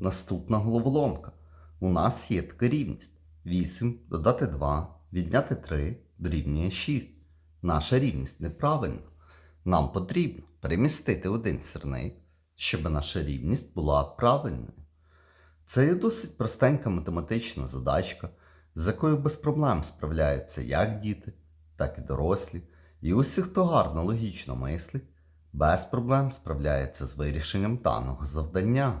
Наступна головоломка. У нас є така рівність. 8 додати 2, відняти 3 дорівнює 6. Наша рівність неправильна. Нам потрібно перемістити один сірник, щоб наша рівність була правильною. Це є досить простенька математична задачка, з якою без проблем справляються як діти, так і дорослі. І усі, хто гарно логічно мислить, без проблем справляється з вирішенням даного завдання.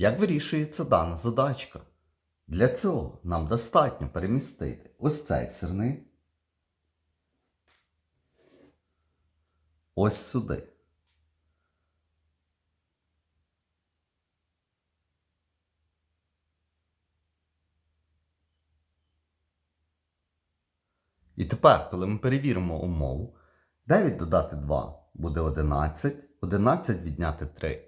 Як вирішується дана задачка? Для цього нам достатньо перемістити ось цей сирник ось сюди. І тепер, коли ми перевіримо умову, 9 додати 2 буде 11, 11 відняти 3